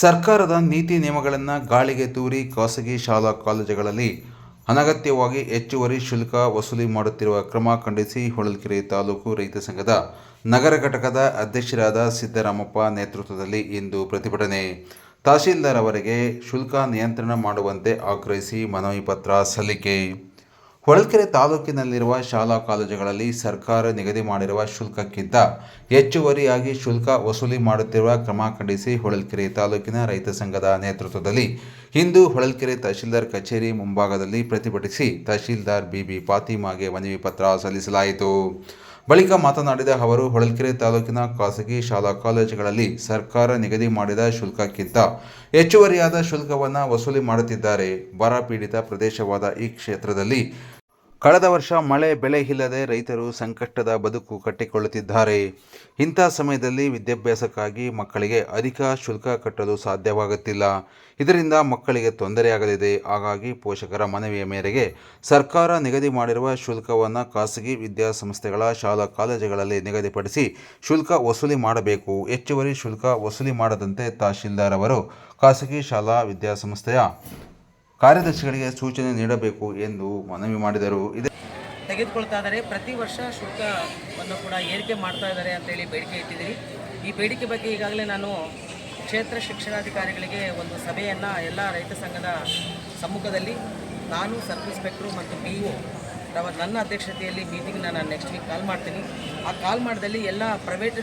ಸರ್ಕಾರದ ನೀತಿ ನಿಯಮಗಳನ್ನು ಗಾಳಿಗೆ ತೂರಿ ಖಾಸಗಿ ಶಾಲಾ ಕಾಲೇಜುಗಳಲ್ಲಿ ಅನಗತ್ಯವಾಗಿ ಹೆಚ್ಚುವರಿ ಶುಲ್ಕ ವಸೂಲಿ ಮಾಡುತ್ತಿರುವ ಕ್ರಮ ಖಂಡಿಸಿ ಹೊಳಲ್ಕೆರೆ ತಾಲೂಕು ರೈತ ಸಂಘದ ನಗರ ಘಟಕದ ಅಧ್ಯಕ್ಷರಾದ ಸಿದ್ದರಾಮಪ್ಪ ನೇತೃತ್ವದಲ್ಲಿ ಇಂದು ಪ್ರತಿಭಟನೆ. ತಹಶೀಲ್ದಾರ್ ಅವರಿಗೆ ಶುಲ್ಕ ನಿಯಂತ್ರಣ ಮಾಡುವಂತೆ ಆಗ್ರಹಿಸಿ ಮನವಿ ಪತ್ರ ಸಲ್ಲಿಕೆ. ಹೊಳಲ್ಕೆರೆ ತಾಲೂಕಿನಲ್ಲಿರುವ ಶಾಲಾ ಕಾಲೇಜುಗಳಲ್ಲಿ ಸರ್ಕಾರ ನಿಗದಿ ಮಾಡಿರುವ ಶುಲ್ಕಕ್ಕಿಂತ ಹೆಚ್ಚುವರಿಯಾಗಿ ಶುಲ್ಕ ವಸೂಲಿ ಮಾಡುತ್ತಿರುವ ಕ್ರಮ ಖಂಡಿಸಿ ಹೊಳಲ್ಕೆರೆ ತಾಲೂಕಿನ ರೈತ ಸಂಘದ ನೇತೃತ್ವದಲ್ಲಿ ಇಂದು ಹೊಳಲ್ಕೆರೆ ತಹಶೀಲ್ದಾರ್ ಕಚೇರಿ ಮುಂಭಾಗದಲ್ಲಿ ಪ್ರತಿಭಟಿಸಿ ತಹಶೀಲ್ದಾರ್ ಬಿಬಿ ಫಾತಿಮಾಗೆ ಮನವಿ ಪತ್ರ ಸಲ್ಲಿಸಲಾಯಿತು. ಬಳಿಕ ಮಾತನಾಡಿದ ಅವರು, ಹೊಳಲ್ಕೆರೆ ತಾಲೂಕಿನ ಖಾಸಗಿ ಶಾಲಾ ಕಾಲೇಜುಗಳಲ್ಲಿ ಸರ್ಕಾರ ನಿಗದಿ ಮಾಡಿದ ಶುಲ್ಕಕ್ಕಿಂತ ಹೆಚ್ಚುವರಿಯಾದ ಶುಲ್ಕವನ್ನು ವಸೂಲಿ ಮಾಡುತ್ತಿದ್ದಾರೆ. ಬರ ಪೀಡಿತ ಪ್ರದೇಶವಾದ ಈ ಕ್ಷೇತ್ರದಲ್ಲಿ ಕಳೆದ ವರ್ಷ ಮಳೆ ಬೆಳೆ ಇಲ್ಲದೆ ರೈತರು ಸಂಕಷ್ಟದ ಬದುಕು ಕಟ್ಟಿಕೊಳ್ಳುತ್ತಿದ್ದಾರೆ. ಇಂಥ ಸಮಯದಲ್ಲಿ ವಿದ್ಯಾಭ್ಯಾಸಕ್ಕಾಗಿ ಮಕ್ಕಳಿಗೆ ಅಧಿಕ ಶುಲ್ಕ ಕಟ್ಟಲು ಸಾಧ್ಯವಾಗುತ್ತಿಲ್ಲ. ಇದರಿಂದ ಮಕ್ಕಳಿಗೆ ತೊಂದರೆಯಾಗಲಿದೆ ಹಾಗಾಗಿ ಪೋಷಕರ ಮನವಿಯ ಮೇರೆಗೆ ಸರ್ಕಾರ ನಿಗದಿ ಮಾಡಿರುವ ಶುಲ್ಕವನ್ನು ಖಾಸಗಿ ವಿದ್ಯಾಸಂಸ್ಥೆಗಳ ಶಾಲಾ ಕಾಲೇಜುಗಳಲ್ಲಿ ನಿಗದಿಪಡಿಸಿ ಶುಲ್ಕ ವಸೂಲಿ ಮಾಡಬೇಕು. ಹೆಚ್ಚುವರಿ ಶುಲ್ಕ ವಸೂಲಿ ಮಾಡದಂತೆ ತಹಶೀಲ್ದಾರ್ ಅವರು ಖಾಸಗಿ ಶಾಲಾ ವಿದ್ಯಾಸಂಸ್ಥೆಯ ಕಾರ್ಯದರ್ಶಿಗಳಿಗೆ ಸೂಚನೆ ನೀಡಬೇಕು ಎಂದು ಮನವಿ ಮಾಡಿದರು. ಇದೇ ತೆಗೆದುಕೊಳ್ತಾ ಪ್ರತಿ ವರ್ಷ ಶುಲ್ಕವನ್ನು ಕೂಡ ಏರಿಕೆ ಮಾಡ್ತಾ ಇದ್ದಾರೆ ಅಂತೇಳಿ ಬೇಡಿಕೆ ಇಟ್ಟಿದ್ದೀರಿ. ಈ ಬೇಡಿಕೆ ಬಗ್ಗೆ ಈಗಾಗಲೇ ನಾನು ಕ್ಷೇತ್ರ ಶಿಕ್ಷಣಾಧಿಕಾರಿಗಳಿಗೆ ಒಂದು ಸಭೆಯನ್ನು ಎಲ್ಲ ರೈತ ಸಂಘದ ಸಮ್ಮುಖದಲ್ಲಿ ನಾನು ಸಬ್ ಇನ್ಸ್ಪೆಕ್ಟ್ರು ಮತ್ತು ಪಿ ಒ ನನ್ನ ಅಧ್ಯಕ್ಷತೆಯಲ್ಲಿ ಮೀಟಿಂಗ್ನ ನಾನು ನೆಕ್ಸ್ಟ್ ವೀಕ್ ಕಾಲ್ ಮಾಡ್ತೀನಿ. ಆ ಕಾಲ್ ಮಾಡಿದಲ್ಲಿ ಎಲ್ಲ ಪ್ರೈವೇಟ್